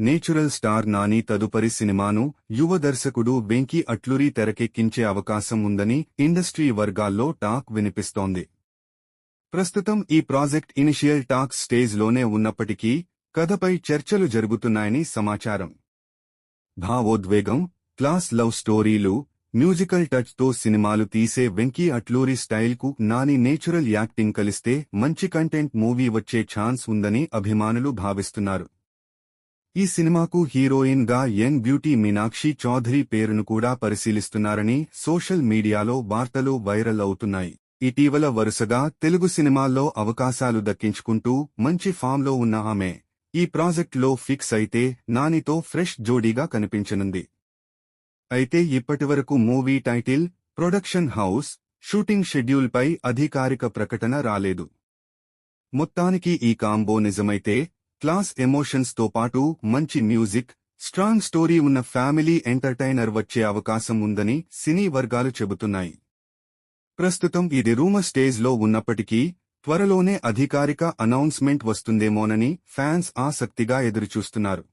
Natural star Nani తదుపరి సినిమాను యువ దర్శకుడు వెంకీ అట్లూరి తెరకెక్కించే అవకాశం ఉందని ఇండస్ట్రీ వర్గాల్లో టాక్ వినిపిస్తోంది. ప్రస్తుతం ఈ ప్రాజెక్ట్ ఇనిషియల్ టాక్ స్టేజ్లోనే ఉన్నప్పటికీ కథపై చర్చలు జరుగుతున్నాయని సమాచారం. భావోద్వేగం క్లాస్ లవ్ స్టోరీలు మ్యూజికల్ టచ్తో సినిమాలు తీసే వెంకీ అట్లూరి స్టైల్కు నాని నేచురల్ యాక్టింగ్ కలిస్తే మంచి కంటెంట్ మూవీ వచ్చే ఛాన్స్ ఉందని అభిమానులు భావిస్తున్నారు. ఈ సినిమాకు హీరోయిన్గా యంగ్ బ్యూటీ మీనాక్షి చౌధరి పేరును కూడా పరిశీలిస్తున్నారని సోషల్ మీడియాలో వార్తలు వైరల్ అవుతున్నాయి. ఇటీవల వరుసగా తెలుగు సినిమాల్లో అవకాశాలు దక్కించుకుంటూ మంచి ఫామ్లో ఉన్న ఆమె ఈ ప్రాజెక్టులో ఫిక్స్ అయితే నానితో ఫ్రెష్ జోడీగా కనిపించనుంది. అయితే ఇప్పటివరకు movie title production house shooting షెడ్యూల్పై అధికారిక ప్రకటన రాలేదు. మొత్తానికి ఈ కాంబో నిజమైతే క్లాస్ ఎమోషన్స్తో పాటు మంచి మ్యూజిక్ స్ట్రాంగ్ స్టోరీ ఉన్న ఫ్యామిలీ ఎంటర్టైనర్ వచ్చే అవకాశం ఉందని సినీ వర్గాలు చెబుతున్నాయి. ప్రస్తుతం ఇది రూమర్ స్టేజ్లో ఉన్నప్పటికీ త్వరలోనే అధికారిక అనౌన్స్మెంట్ వస్తుందేమోనని ఫ్యాన్స్ ఆసక్తిగా ఎదురుచూస్తున్నారు.